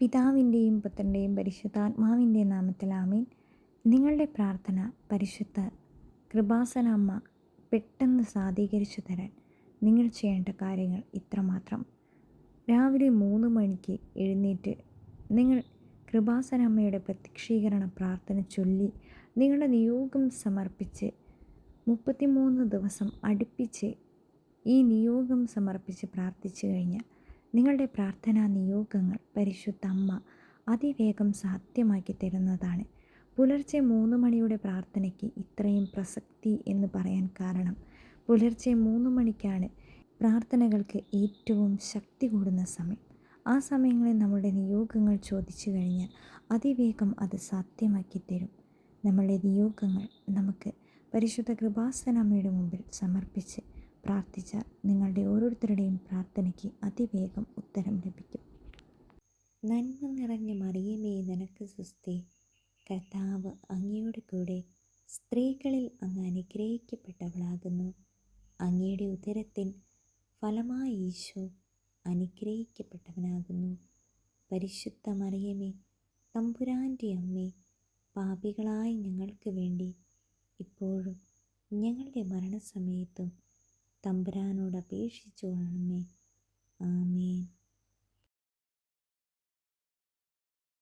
പിതാവിന്റെയും പുത്രന്റെയും പരിശുദ്ധാത്മാവിന്റെയും നാമത്തിൽ ആമീൻ. നിങ്ങളുടെ പ്രാർത്ഥന പരിശുദ്ധ കൃപാസന അമ്മ പെട്ടെന്ന് സാധീകരിച്ചു തരാൻ നിങ്ങൾ ചെയ്യേണ്ട കാര്യങ്ങൾ ഇത്രമാത്രം. രാവിലെ മൂന്ന് മണിക്ക് എഴുന്നേറ്റ് നിങ്ങൾ കൃപാസന അമ്മയുടെ പ്രത്യക്ഷീകരണ പ്രാർത്ഥന ചൊല്ലി നിങ്ങളുടെ നിയോഗം സമർപ്പിച്ച് മുപ്പത്തിമൂന്ന് ദിവസം അടുപ്പിച്ച് ഈ നിയോഗം സമർപ്പിച്ച് പ്രാർത്ഥിച്ചു കഴിഞ്ഞാൽ നിങ്ങളുടെ പ്രാർത്ഥനാ നിയോഗങ്ങൾ പരിശുദ്ധ അമ്മ അതിവേഗം സാധ്യമാക്കി തരുന്നതാണ്. പുലർച്ചെ മൂന്ന് മണിയുടെ പ്രാർത്ഥനയ്ക്ക് ഇത്രയും പ്രസക്തി എന്ന് പറയാൻ കാരണം പുലർച്ചെ മൂന്ന് മണിക്കാണ് പ്രാർത്ഥനകൾക്ക് ഏറ്റവും ശക്തി കൂടുന്ന സമയം. ആ സമയങ്ങളിൽ നമ്മുടെ നിയോഗങ്ങൾ ചോദിച്ചു കഴിഞ്ഞാൽ അതിവേഗം അത് സാധ്യമാക്കി തരും. നമ്മളുടെ നിയോഗങ്ങൾ നമുക്ക് പരിശുദ്ധ കൃപാസനമ്മയുടെ മുമ്പിൽ സമർപ്പിച്ച് പ്രാർത്ഥിച്ചാൽ നിങ്ങളുടെ ഓരോരുത്തരുടെയും പ്രാർത്ഥനയ്ക്ക് അതിവേഗം ഉത്തരം ലഭിക്കും. നന്മ നിറഞ്ഞ മറിയമേ നിനക്ക് സുസ്ഥി കർത്താവ് അങ്ങയുടെ കൂടെ സ്ത്രീകളിൽ അങ്ങ് അനുഗ്രഹിക്കപ്പെട്ടവളാകുന്നു. അങ്ങയുടെ ഉദരത്തിൻ ഫലമായ ഈശോ അനുഗ്രഹിക്കപ്പെട്ടവനാകുന്നു. പരിശുദ്ധ മറിയമേ തമ്പുരാന്റെ അമ്മേ പാപികളായ ഞങ്ങൾക്ക് വേണ്ടി ഇപ്പോഴും ഞങ്ങളുടെ മരണസമയത്തും തമ്പുരാനോട് അപേക്ഷിച്ചു കൊള്ളണമേ. ആമേൻ.